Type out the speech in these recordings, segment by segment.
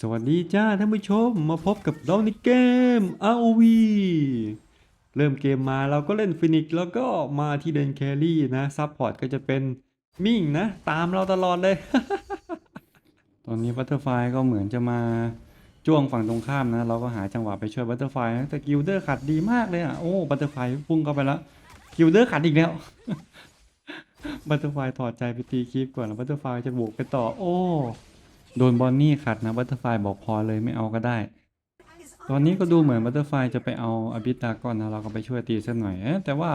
สวัสดีจ้าท่านผู้ชมมาพบกับเราในเกม ROV เริ่มเกมมาเราก็เล่นฟินิกแล้วก็มาที่เดนแครี่นะซับพอร์ตก็จะเป็นมิ่งนะ ตามเราตลอดเลย ตอนนี้บัตเตอร์ไฟก็เหมือนจะมาจ้วงฝั่งตรงข้ามนะ เราก็หาจังหวะไปช่วยบัตเตอร์ไฟนะแต่กิลเดอร์ขัดดีมากเลยอะ โอ้บัตเตอร์ไฟพุ่งเข้าไปแล้วกิลเดอร์ขัดอีกแล้วบัตเตอร์ไฟถอดใจไปตีคลิปก่อนแล้วบัตเตอร์ไฟจะบวกไปต่อโอ้ โดนบอนนี่ขัดนะบัตเตอร์ไฟบอกพอเลยไม่เอาก็ได้ ตอนนี้ก็ดูเหมือนบัตเตอร์ไฟจะไปเอาอบิตาก่อนนะเราก็ไปช่วยตีสักหน่อยแต่ว่า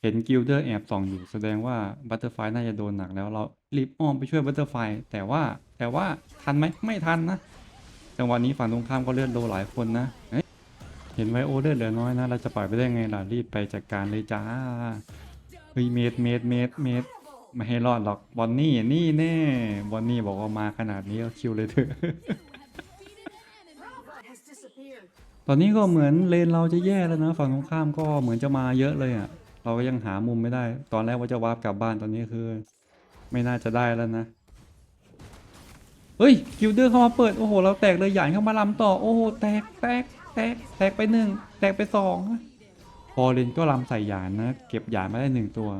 เห็นกิลเดอร์แอบส่องอยู่แสดงว่าบัตเตอร์ไฟน่าจะโดนหนักแล้วเรารีบอ้อมไปช่วยบัตเตอร์ไฟแต่ว่าแต่ว่าทันไหมไม่ทันนะจังหวะนี้ฝั่งตรงข้ามก็เลือดโลหลายคนนะเอ๊ะเห็นไวโอเลือดเหลือน้อยนะเราจะปล่อยไปได้ไงล่ะรีบไปจัดการเลยจ้าเฮ้ยเมดเมดเมดเมด ไม่ให้รอดหรอกบอนนี่นี่แน่บอนนี่บอกว่ามาขนาดนี้ก็คิวเลยเถอะ ตอนนี้ก็เหมือนเลนเราจะแย่แล้วนะ ฝั่งตรงข้ามก็เหมือนจะมาเยอะเลยอะ่ะ เราก็ยังหามุมไม่ได้ ตอนแรกว่าจะวาร์ปกลับบ้านตอนนี้คือ ไม่น่าจะได้แล้วนะเฮ้ยกิลเดอร์เข้ามาเปิดโอ้โหเราแตกเลยหยานเข้ามาลำต่อโอ้โหแตกแตกแตกแตกไปหนึ่งแตกไปสองพอเลนก็ลำใส่หยานนะเก็บหยานมาได้หนึ่งตัว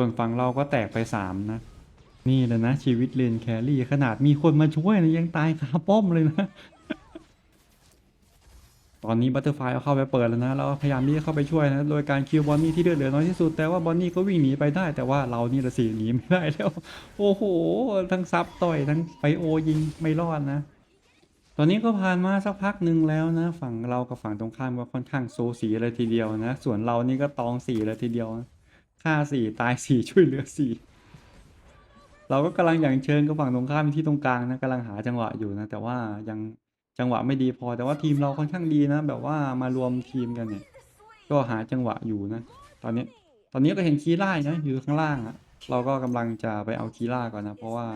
ส่วนฝั่งเราก็แตกไปสามนะ นี่แหละนะ ชีวิตเลนแครี่ขนาดมีคนมาช่วยนะยังตายคาป้อมเลยนะ ตอนนี้บัตเตอร์ไฟเอาเข้าไปเปิดแล้วนะ เราพยายามที่จะเข้าไปช่วยนะ โดยการคิวบอนนี่ที่เลือดเหลือน้อยที่สุด แต่ว่าบอนนี่ก็วิ่งหนีไปได้ แต่ว่าเรานี่ละสิหนีไม่ได้แล้ว โอ้โห ทั้งซับต่อยทั้งไปโอยิงไม่รอดนะตอนนี้ก็ผ่านมาสักพักหนึ่งแล้วนะ ฝั่งเรากับฝั่งตรงข้ามก็ค่อนข้างโซสีเลยทีเดียวนะ ส่วนเรานี่ก็ตองสีเลยทีเดียวนะ ฆ่าสี่ตายสี่ช่วยเหลือสี่เราก็กำลังอย่างเชิญกับฝั่งตรงข้ามที่ตรงกลางนะกำลังหาจังหวะอยู่นะ แต่ว่ายังจังหวะไม่ดีพอ แต่ว่าทีมเราค่อนข้างดีนะ แบบว่ามารวมทีมกันเนี่ย ก็หาจังหวะอยู่นะ ตอนนี้ตอนนี้ก็เห็นคีร่านะอยู่ข้างล่างอะเราก็กำลังจะไปเอาคีร่าก่อนนะ เพราะว่า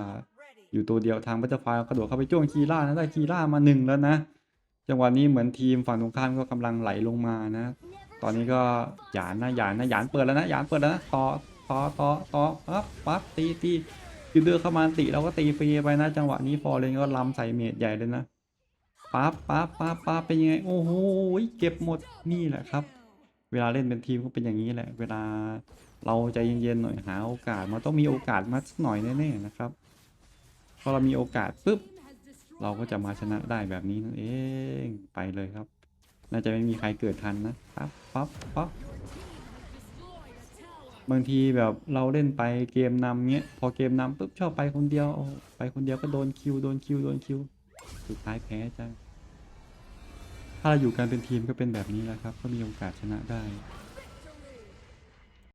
อยู่ตัวเดียวทางบัตเตอร์ไฟกระโดดเข้าไปจ้วงคีร่านะได้คีร่ามาหนึ่งแล้วนะจังหวะนี้เหมือนทีมฝั่งตรงข้ามก็กำลังไหลลงมานะ ตอนนี้ก็หยานนะหยานนะหยานเปิดแล้วนะหยานเปิดแล้วนะต่อต่อต่อต่อปั๊บปั๊บตีตียูเดอร์เข้ามาติเราก็ตีฟรีไปนะ จังหวะนี้ฟอร์เรนก็ลำใส่เมดใหญ่เลยนะปั๊บปั๊บปั๊บปั๊บเป็นยังไงโอ้โหเก็บหมดนี่แหละครับ เวลาเล่นเป็นทีมก็เป็นอย่างนี้แหละ เวลาเราใจเย็นๆหน่อยหาโอกาสมันต้องมีโอกาสมาสักหน่อยแน่ๆนะครับพอเรามีโอกาสปุ๊บเราก็จะมาชนะได้แบบนี้นั่นเองไปเลยครับ น่าจะไม่มีใครเกิดทันนะปั๊บปั๊บปั๊บบางทีแบบเราเล่นไปเกมนำเงี้ย พอเกมนำปุ๊บชอบไปคนเดียวโอ้ไปคนเดียวก็โดนคิวโดนคิวโดนคิวสุดท้ายแพ้จ้าถ้าเราอยู่กันเป็นทีมก็เป็นแบบนี้แหละครับ ก็มีโอกาสชนะได้